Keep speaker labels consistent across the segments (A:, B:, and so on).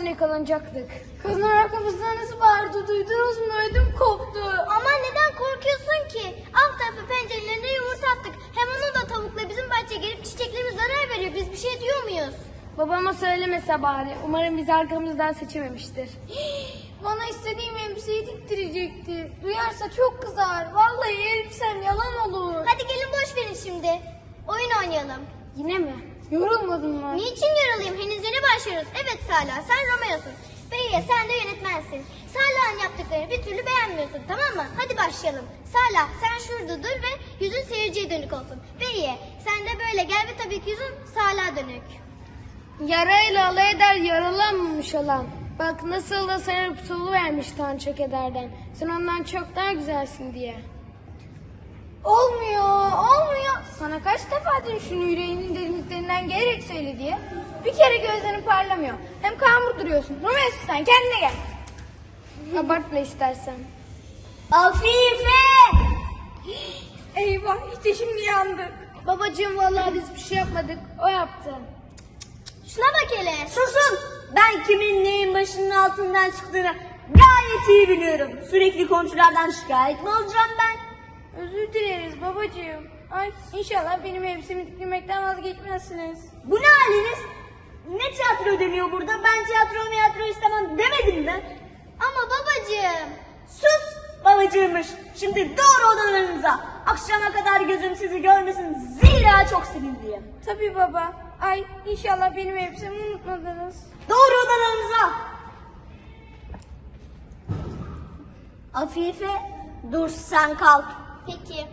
A: kalsın yakalanacaktık. Kızlar arkamızdan nasıl bağırdı duydunuz mu? Ödüm koptu.
B: Ama neden korkuyorsun ki? Alt tarafı pencerelerinde yumurta attık. Hem onun da tavukla bizim bahçeye gelip çiçeklerimize zarar veriyor. Biz bir şey diyor muyuz?
A: Babama söylemese bari. Umarım bizi arkamızdan seçememiştir. Bana istediğim elbiseyi diktirecekti. Duyarsa çok kızar. Vallahi elbisem yalan olur.
B: Hadi gelin boş verin şimdi. Oyun oynayalım.
A: Yine mi? Yorulmadın mı?
B: Niçin yorulayım? Henüz yeni başlıyoruz. Evet Salih sen Romeo'sun. Beyye sen de yönetmensin. Salih'in yaptıklarını bir türlü beğenmiyorsun tamam mı? Hadi başlayalım. Salih sen şurada dur ve yüzün seyirciye dönük olsun. Beyye sen de böyle gel ve tabii ki yüzün Salih'e dönük.
A: Yarayla alay eder yaralanmamış olan. Bak nasıl da sana solu vermiş Tanrı kederden. Sen ondan çok daha güzelsin diye. Olmuyor, olmuyor. Sana kaç defa dedim şunu yüreğinin derinliklerinden gelerek söyle diye. Bir kere gözlerin parlamıyor. Hem kamur duruyorsun. Romeo sen kendine gel. Abartma istersen.
B: Afife!
A: Eyvah işte şimdi yandık. Babacığım vallahi biz bir şey yapmadık. O yaptı.
B: Şuna bak hele.
C: Susun! Ben kimin neyin başının altından çıktığını gayet iyi biliyorum. Sürekli komşulardan şikayet mi olacağım ben?
A: Özür dileriz babacığım. Ay inşallah benim elbisemi diklemekten vazgeçmezsiniz.
C: Bu ne haliniz? Ne tiyatro dönüyor burada? Ben tiyatro tiyatro istemem demedim mi?
B: Ama babacığım.
C: Sus! Babacığımış. Şimdi doğru odalarınıza. Akşama kadar gözüm sizi görmesin. Zira çok sinirliyim.
A: Tabii baba. Ay inşallah benim elbisemi unutmadınız.
C: Doğru odalarınıza. Afife dur sen kalk.
B: Peki.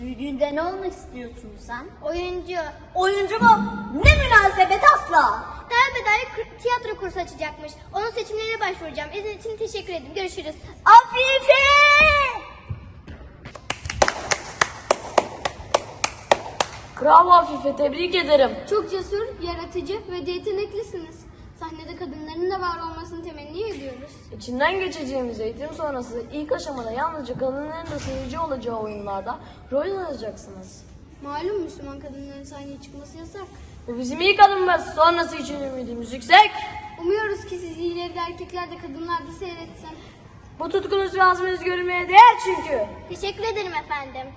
C: Büyüdüğünde ne olmak istiyorsun sen?
B: Oyuncu.
C: Oyuncu mu? Ne münasebet asla.
B: Derbeder kır- tiyatro kursu açacakmış. Onun seçimlerine başvuracağım. İzin için teşekkür ederim. Görüşürüz.
C: Afife!
D: Bravo Afife, tebrik ederim.
B: Çok cesur, yaratıcı ve yeteneklisiniz. Sahnede kadınların da var olmasını temenni ediyoruz.
D: İçinden geçeceğimiz eğitim sonrası ilk aşamada yalnızca kadınların da seyirci olacağı oyunlarda rol alacaksınız.
B: Malum Müslüman kadınların sahneye çıkması yasak.
D: Bu bizim ilk adımımız. Sonrası için ümidimiz yüksek.
B: Umuyoruz ki sizi ileride erkekler de kadınlar da seyretsin.
D: Bu tutkunuz ve azminiz görülmeye değer çünkü.
B: Teşekkür ederim efendim.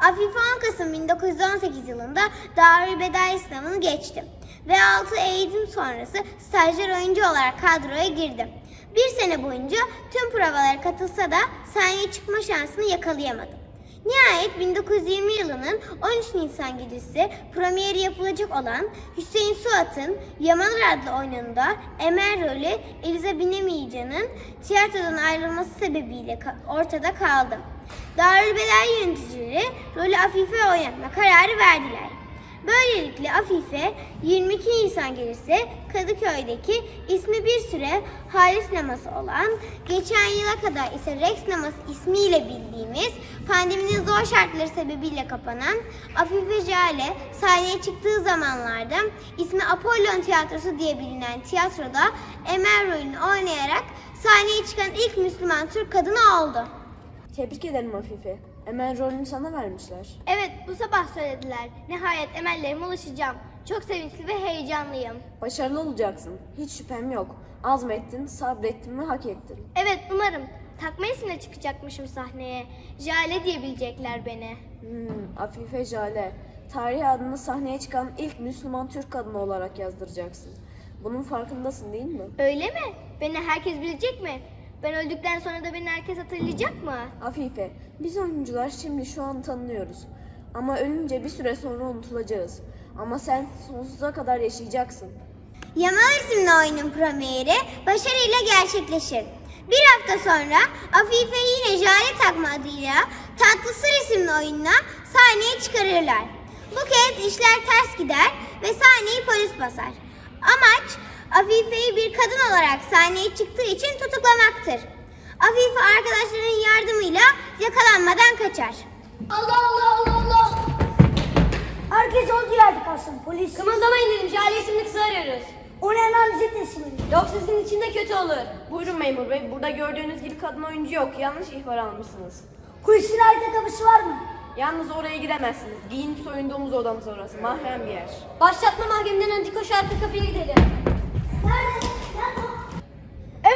B: Afife 10 Kasım 1918 yılında Darülbedai sınavını geçtim. Ve 6 eğitim sonrası stajyer oyuncu olarak kadroya girdim. Bir sene boyunca tüm provalara katılsa da sahneye çıkma şansını yakalayamadım. Nihayet 1920 yılının 13 Nisan gecesi premieri yapılacak olan Hüseyin Suat'ın Yamanır adlı oyununda Emel rolü Eliza Binemeycan'ın tiyatrodan ayrılması sebebiyle ortada kaldım. Darülbedai yöneticileri rolü Afife oynatma kararı verdiler. Böylelikle Afife 22 Nisan gecesi Kadıköy'deki ismi bir süre Hale Sineması olan, geçen yıla kadar ise Rex Sineması ismiyle bildiğimiz, pandeminin zor şartları sebebiyle kapanan Afife Jale sahneye çıktığı zamanlarda ismi Apollon Tiyatrosu diye bilinen tiyatroda Emel rolünü oynayarak sahneye çıkan ilk Müslüman Türk kadını oldu.
E: Tebrik ederim Afife. Emel rolünü sana vermişler.
B: Evet bu sabah söylediler. Nihayet emellerime ulaşacağım. Çok sevinçli ve heyecanlıyım.
E: Başarılı olacaksın. Hiç şüphem yok. Azmettin, sabrettin ve hak ettin.
B: Evet umarım. Takma isimle çıkacakmışım sahneye. Jale diyebilecekler beni.
E: Hmm, Afife Jale. Tarih adını sahneye çıkan ilk Müslüman Türk kadını olarak yazdıracaksın. Bunun farkındasın değil mi?
B: Öyle mi? Beni herkes bilecek mi? Ben öldükten sonra da beni herkes hatırlayacak mı?
E: Afife, biz oyuncular şimdi şu an tanınıyoruz. Ama ölünce bir süre sonra unutulacağız. Ama sen sonsuza kadar yaşayacaksın.
B: Yaman isimli oyunun premieri başarıyla gerçekleşir. Bir hafta sonra Afife yine Jale takma adıyla Tatlı Sır isimli oyunla sahneye çıkarırlar. Bu kez işler ters gider ve sahneyi polis basar. Amaç Afife'yi bir kadın olarak sahneye çıktığı için tutuklamaktır. Afife arkadaşlarının yardımıyla yakalanmadan kaçar. Allah Allah Allah Allah!
C: Herkes olduğu yerde kalsın polis.
D: Kımıldamayın dedim. Jale isimli kızı arıyoruz.
C: O ne hemen bize teslim edin.
D: Yok sizin için de kötü olur.
E: Buyurun memur bey, burada gördüğünüz gibi kadın oyuncu yok. Yanlış ihbar almışsınız.
C: Kulisine ait kapısı var mı?
E: Yalnız oraya giremezsiniz. Giyinip soyunduğumuz odamız orası. Mahrem bir yer.
C: Başlatma mahkemeden antika şarkı kapıya gidelim.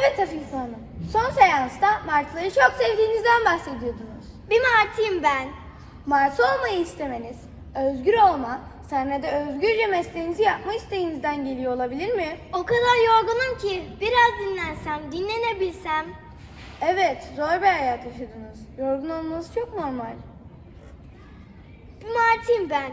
A: Evet Afife Hanım. Son seansta martıları çok sevdiğinizden bahsediyordunuz.
B: Bir martıyım ben.
A: Martı olmayı istemeniz, özgür olma, sahnede özgürce mesleğinizi yapma isteğinizden geliyor olabilir mi?
B: O kadar yorgunum ki biraz dinlensem, dinlenebilsem.
A: Evet, zor bir hayat yaşadınız. Yorgun olmanız çok normal.
B: Bir martıyım ben.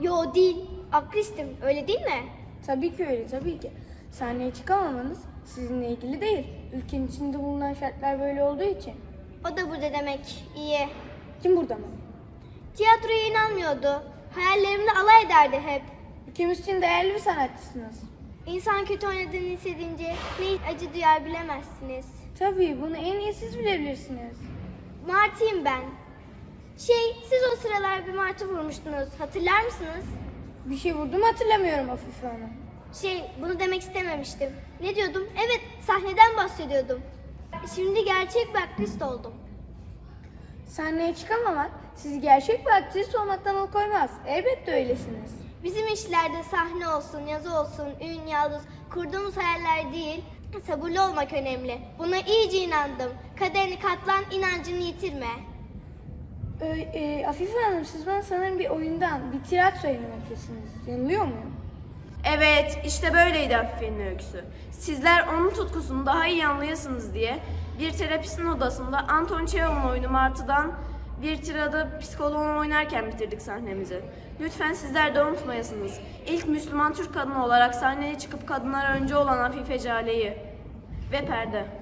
B: Yo değil, akristim öyle değil mi?
A: Tabii ki öyle, tabii ki. Sahneye çıkamamanız sizinle ilgili değil. Ülkenin içinde bulunan şartlar böyle olduğu için.
B: O da burada demek iyi.
A: Kim burada mı?
B: Tiyatroya inanmıyordu. Hayallerimle alay ederdi hep.
A: Ülkemiz için değerli bir sanatçısınız.
B: İnsan kötü oynadığını hissedince ne acı duyar bilemezsiniz.
A: Tabii, bunu en iyi siz bilebilirsiniz.
B: Martıyım ben. Şey, siz o sıralar bir martı vurmuştunuz. Hatırlar mısınız?
A: Bir şey vurdum hatırlamıyorum Afife Hanım.
B: Şey, bunu demek istememiştim. Ne diyordum? Evet, sahneden bahsediyordum. Şimdi gerçek bir akrist oldum.
A: Sahneye çıkamamak sizi gerçek bir aktrist olmaktan alıkoymaz. Elbette öylesiniz.
B: Bizim işlerde sahne olsun, yazı olsun, ün, yaldız, kurduğumuz hayaller değil, sabırlı olmak önemli. Buna iyice inandım. Kaderini katlan, inancını yitirme.
A: Ee, e, Afife Hanım siz bana sanırım bir oyundan, bir tirat söylemektesiniz. Yanılıyor muyum?
E: Evet, işte böyleydi Afife'nin öyküsü. Sizler onun tutkusunu daha iyi anlayasınız diye bir terapistin odasında Anton Çehov'un oyunu Martı'dan bir tiradı psikoloğunu oynarken bitirdik sahnemizi. Lütfen sizler de unutmayasınız. İlk Müslüman Türk kadını olarak sahneye çıkıp kadınlara önce olan Afife Cale'yi ve perde.